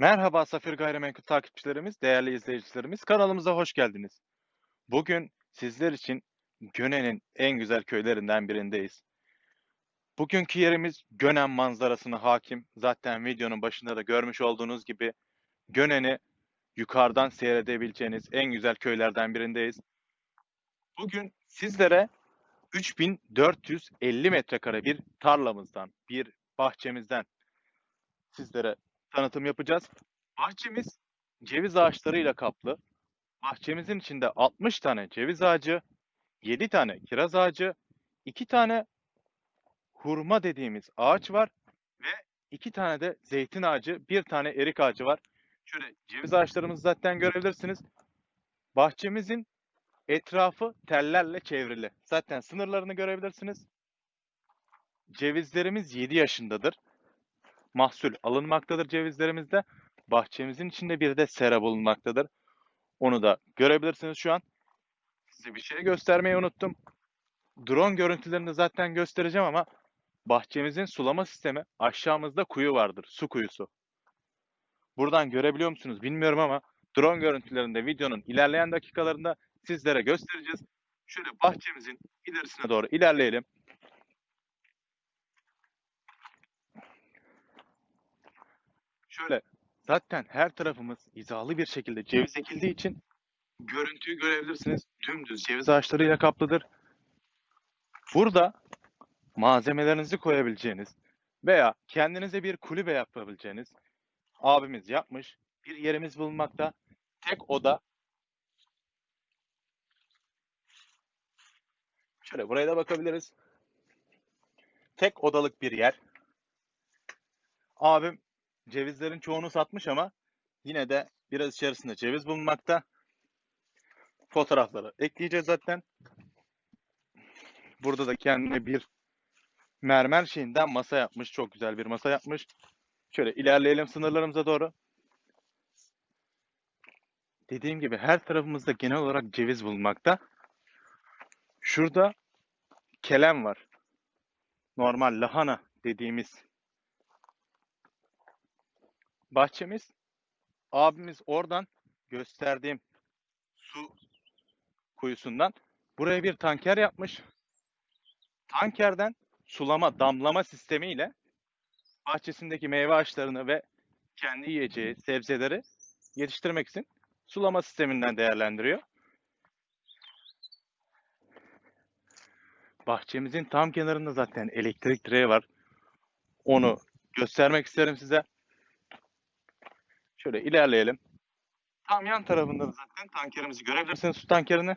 Merhaba Safir Gayrimenkul takipçilerimiz, değerli izleyicilerimiz. Kanalımıza hoş geldiniz. Bugün sizler için Göne'nin en güzel köylerinden birindeyiz. Bugünkü yerimiz Gönen manzarasına hakim. Zaten videonun başında da görmüş olduğunuz gibi Gönen'i yukarıdan seyredebileceğiniz en güzel köylerden birindeyiz. Bugün sizlere 3450 metrekare bir tarlamızdan, bir bahçemizden sizlere tanıtım yapacağız. Bahçemiz ceviz ağaçlarıyla kaplı. Bahçemizin içinde 60 tane ceviz ağacı, 7 tane kiraz ağacı, 2 tane hurma dediğimiz ağaç var ve 2 tane de zeytin ağacı, 1 tane erik ağacı var. Şöyle ceviz ağaçlarımızı zaten görebilirsiniz. Bahçemizin etrafı tellerle çevrili. Zaten sınırlarını görebilirsiniz. Cevizlerimiz 7 yaşındadır mahsul alınmaktadır cevizlerimizde. Bahçemizin içinde bir de sera bulunmaktadır. Onu da görebilirsiniz şu an. Size bir şey göstermeyi unuttum. Drone görüntülerini zaten göstereceğim ama bahçemizin sulama sistemi aşağımızda kuyu vardır. Su kuyusu. Buradan görebiliyor musunuz bilmiyorum ama drone görüntülerinde videonun ilerleyen dakikalarında sizlere göstereceğiz. Şöyle bahçemizin ilerisine doğru ilerleyelim. Şöyle zaten her tarafımız hizalı bir şekilde ceviz ekildiği için görüntüyü görebilirsiniz. Dümdüz ceviz ağaçlarıyla kaplıdır. Burada malzemelerinizi koyabileceğiniz veya kendinize bir kulübe yapabileceğiniz abimiz yapmış bir yerimiz bulunmakta. Tek oda. Şöyle buraya da bakabiliriz. Tek odalık bir yer. Abim Cevizlerin çoğunu satmış ama yine de biraz içerisinde ceviz bulunmakta. Fotoğrafları ekleyeceğiz zaten. Burada da kendine bir mermer şeyinden masa yapmış. Çok güzel bir masa yapmış. Şöyle ilerleyelim sınırlarımıza doğru. Dediğim gibi her tarafımızda genel olarak ceviz bulunmakta. Şurada kelem var. Normal lahana dediğimiz bahçemiz. Abimiz oradan gösterdiğim su kuyusundan buraya bir tanker yapmış. Tankerden sulama, damlama sistemiyle bahçesindeki meyve ağaçlarını ve kendi yiyeceği sebzeleri yetiştirmek için sulama sisteminden değerlendiriyor. Bahçemizin tam kenarında zaten elektrik direği var. Onu göstermek isterim size. Şöyle ilerleyelim. Tam yan tarafında da zaten tankerimizi görebilirsiniz su tankerini.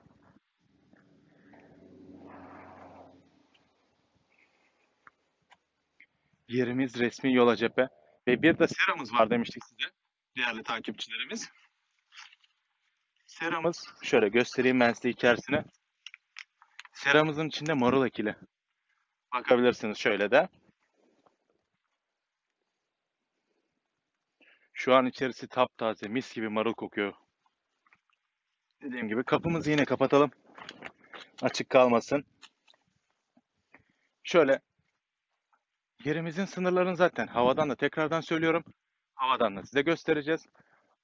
Yerimiz resmi yola cephe. Ve bir de seramız var demiştik size değerli takipçilerimiz. Seramız şöyle göstereyim ben size içerisine. Seramızın içinde marul ekili. Bakabilirsiniz şöyle de. Şu an içerisi taptaze, mis gibi marul kokuyor. Dediğim gibi kapımızı yine kapatalım. Açık kalmasın. Şöyle yerimizin sınırlarını zaten havadan da tekrardan söylüyorum. Havadan da size göstereceğiz.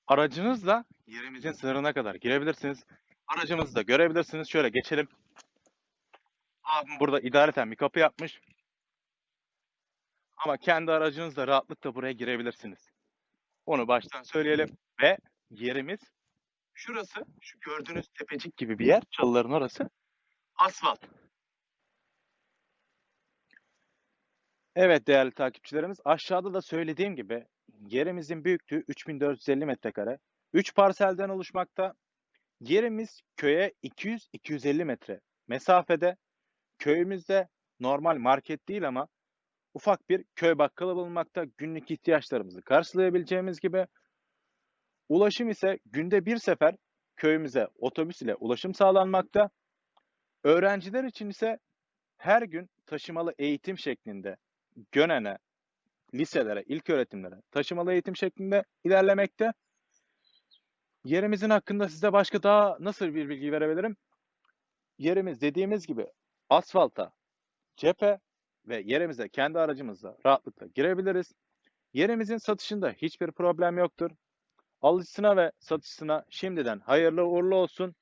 Aracınızla yerimizin sınırına kadar girebilirsiniz. Aracımızı da görebilirsiniz. Şöyle geçelim. Abim burada idareten bir kapı yapmış. Ama kendi aracınızla rahatlıkla buraya girebilirsiniz. Onu baştan söyleyelim. Ve yerimiz şurası, şu gördüğünüz tepecik gibi bir yer, çalıların orası asfalt. Evet değerli takipçilerimiz, aşağıda da söylediğim gibi yerimizin büyüklüğü 3450 metrekare. 3 parselden oluşmakta. Yerimiz köye 200-250 metre mesafede. Köyümüzde normal market değil ama ufak bir köy bakkalı bulunmakta. Günlük ihtiyaçlarımızı karşılayabileceğimiz gibi. Ulaşım ise günde bir sefer köyümüze otobüs ile ulaşım sağlanmakta. Öğrenciler için ise her gün taşımalı eğitim şeklinde Gönen'e, liselere, ilk öğretimlere taşımalı eğitim şeklinde ilerlemekte. Yerimizin hakkında size başka daha nasıl bir bilgi verebilirim? Yerimiz dediğimiz gibi asfalta, cephe ve yerimize kendi aracımızla rahatlıkla girebiliriz. Yerimizin satışında hiçbir problem yoktur. Alıcısına ve satışçısına şimdiden hayırlı uğurlu olsun.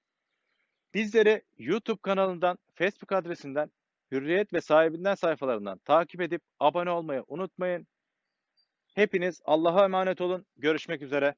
Bizleri YouTube kanalından, Facebook adresinden, Hürriyet ve sahibinden sayfalarından takip edip abone olmayı unutmayın. Hepiniz Allah'a emanet olun. Görüşmek üzere.